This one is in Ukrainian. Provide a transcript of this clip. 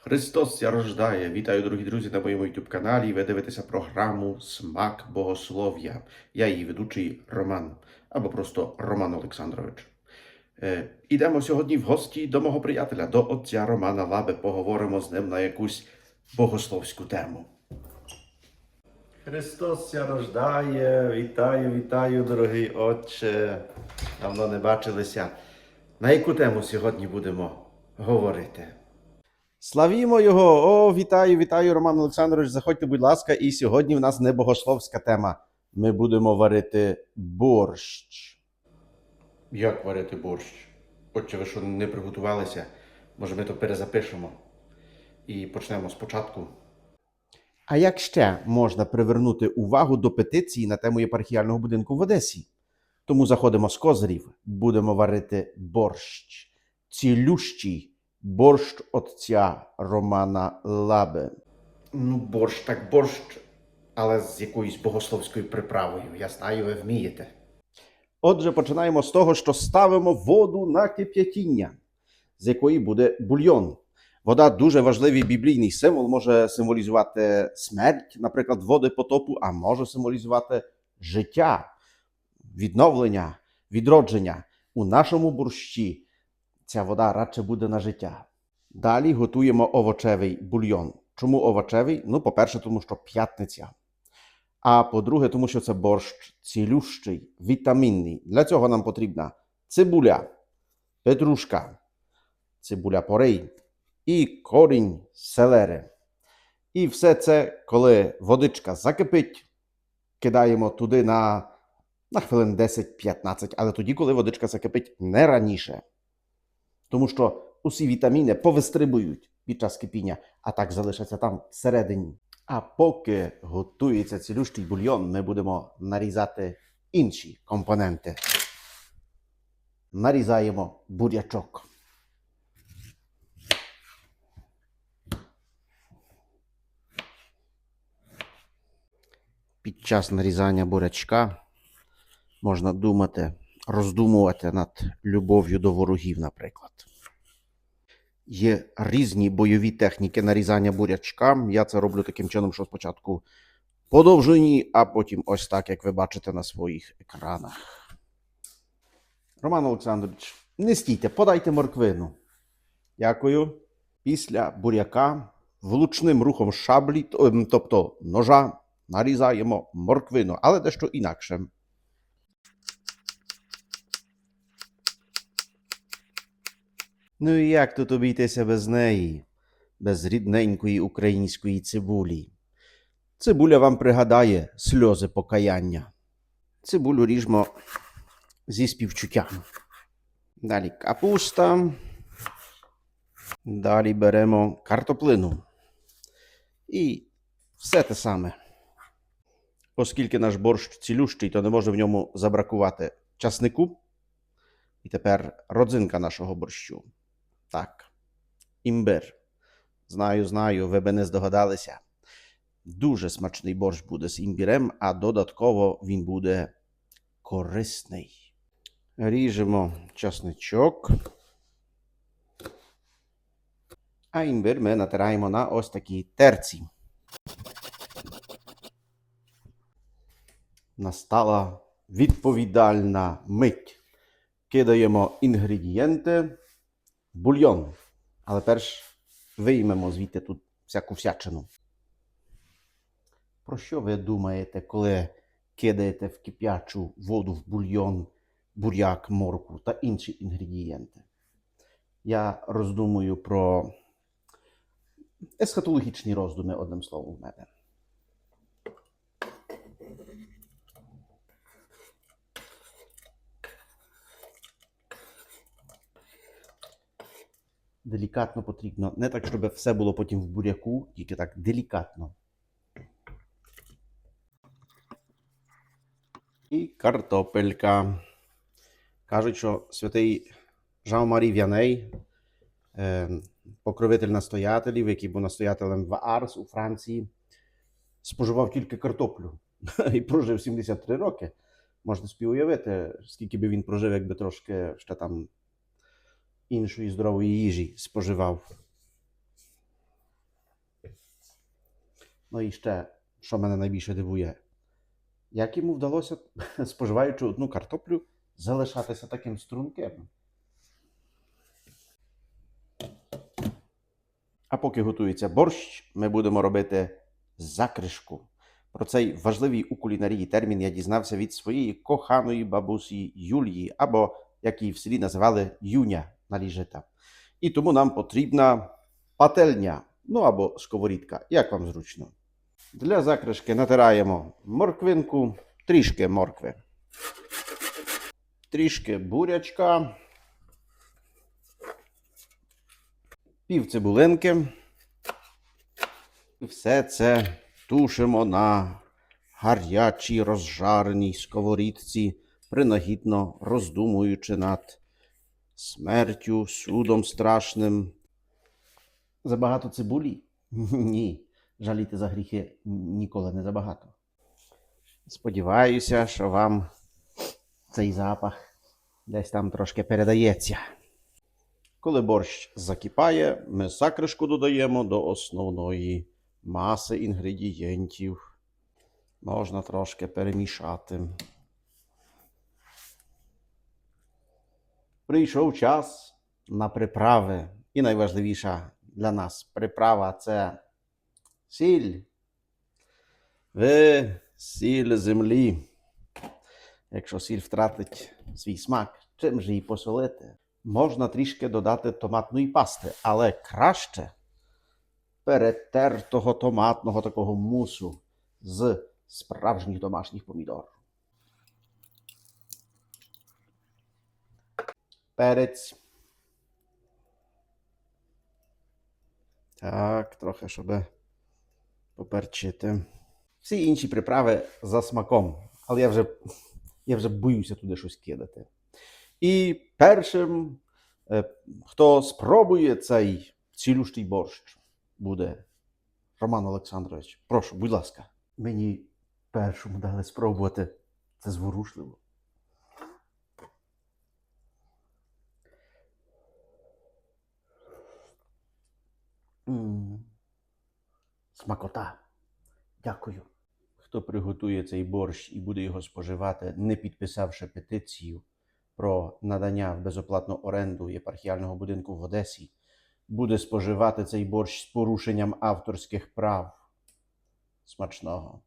Христос ся рождає. Вітаю, дорогі друзі, на моєму youtube каналі. Ви дивитеся програму Смак Богослов'я. Я її ведучий Роман або просто Роман Олександрович. Е, ідемо сьогодні в гості до мого приятеля, до отця Романа Лаби. Поговоримо з ним на якусь богословську тему. Христос ся рождає. Вітаю, вітаю, дорогий отче. Давно не бачилися. На яку тему сьогодні будемо говорити? Славімо його! О, вітаю, вітаю, Роман Олександрович. Заходьте, будь ласка, і сьогодні в нас не богословська тема. Ми будемо варити борщ. Як варити борщ? Отче, ви що не приготувалися? Може, ми то перезапишемо і почнемо спочатку. А як ще можна привернути увагу до петиції на тему єпархіального будинку в Одесі? Тому заходимо з козирів, будемо варити борщ. Цілющий борщ отця Романа Лаби. Ну, борщ так борщ, але з якоюсь богословською приправою. Я знаю, ви вмієте. Отже, починаємо з того, що ставимо воду на кип'ятіння, з якої буде бульйон. Вода дуже важливий біблійний символ, може символізувати смерть, наприклад, води потопу, а може символізувати життя, відновлення, відродження. У нашому борщі ця вода радше буде на життя. Далі готуємо овочевий бульйон. Чому овочевий? Ну, по-перше, тому що п'ятниця. А по-друге, тому що це борщ цілющий, вітамінний. Для цього нам потрібна цибуля, петрушка, цибуля порей і корінь селери. І все це, коли водичка закипить, кидаємо туди на, на хвилин 10-15, але тоді, коли водичка закипить, не раніше. Тому що усі вітаміни повистрибують під час кипіння, а так залишаться там всередині. А поки готується цілющий бульйон, ми будемо нарізати інші компоненти. Нарізаємо бурячок. Під час нарізання бурячка можна думати, роздумувати над любов'ю до ворогів, наприклад. Є різні бойові техніки нарізання бурячка. Я це роблю таким чином, що спочатку подовжені, а потім ось так, як ви бачите на своїх екранах. Роман Олександрович, не стійте, подайте морквину. Дякую. Після буряка влучним рухом шаблі, ем, тобто ножа, нарізаємо морквину, але дещо інакше. Ну і як тут обійтися без неї, без рідненької української цибулі? Цибуля вам пригадає сльози покаяння. Цибулю ріжмо зі співчуттям. Далі капуста. Далі беремо картоплину. І все те саме. Оскільки наш борщ цілющий, то не може в ньому забракувати часнику. І тепер родзинка нашого борщу. Так, імбир. Знаю, знаю, ви би не здогадалися. Дуже смачний борщ буде з імбірем, а додатково він буде корисний. Ріжемо часничок. А імбир ми натираємо на ось такій терці. Настала відповідальна мить. Кидаємо інгредієнти бульйон. Але перш виймемо звідти тут всяку всячину. Про що ви думаєте, коли кидаєте в кип'ячу воду в бульйон, буряк, морку та інші інгредієнти? Я роздумую про есхатологічні роздуми, одним словом, в мене. Делікатно потрібно. Не так, щоб все було потім в буряку, тільки так делікатно. І картопелька. Кажуть, що святий Жан-Марі В'яней, е, покровитель настоятелів, який був настоятелем в Арс у Франції, споживав тільки картоплю і прожив 73 роки. Можна собі уявити, скільки би він прожив, якби трошки ще там іншої здорової їжі споживав. Ну і ще, що мене найбільше дивує, як йому вдалося, споживаючи одну картоплю, залишатися таким струнким. А поки готується борщ, ми будемо робити закришку. Про цей важливий у кулінарії термін я дізнався від своєї коханої бабусі Юлії, або як її в селі називали Юня ліжета. І тому нам потрібна пательня, ну або сковорідка, як вам зручно. Для закришки натираємо морквинку, трішки моркви, трішки бурячка, пів цибулинки. І все це тушимо на гарячій розжареній сковорідці, принагідно роздумуючи над смертю, судом страшним. Забагато цибулі? Ні. Жаліти за гріхи ніколи не забагато. Сподіваюся, що вам цей запах десь там трошки передається. Коли борщ закипає, ми закришку додаємо до основної маси інгредієнтів. Можна трошки перемішати. Прийшов час на приправи. І найважливіша для нас приправа це сіль. Ви сіль землі. Якщо сіль втратить свій смак, чим же її посолити? Можна трішки додати томатної пасти, але краще перетертого томатного такого мусу з справжніх домашніх помідор. Перець. Так, трохи, щоб поперчити. Всі інші приправи за смаком, але я вже, я вже боюся туди щось кидати. І першим, е, хто спробує цей цілющий борщ, буде Роман Олександрович. Прошу, будь ласка. Мені першому дали спробувати. Це зворушливо. Смакота. Дякую. Хто приготує цей борщ і буде його споживати, не підписавши петицію про надання в безоплатну оренду єпархіального будинку в Одесі, буде споживати цей борщ з порушенням авторських прав. Смачного.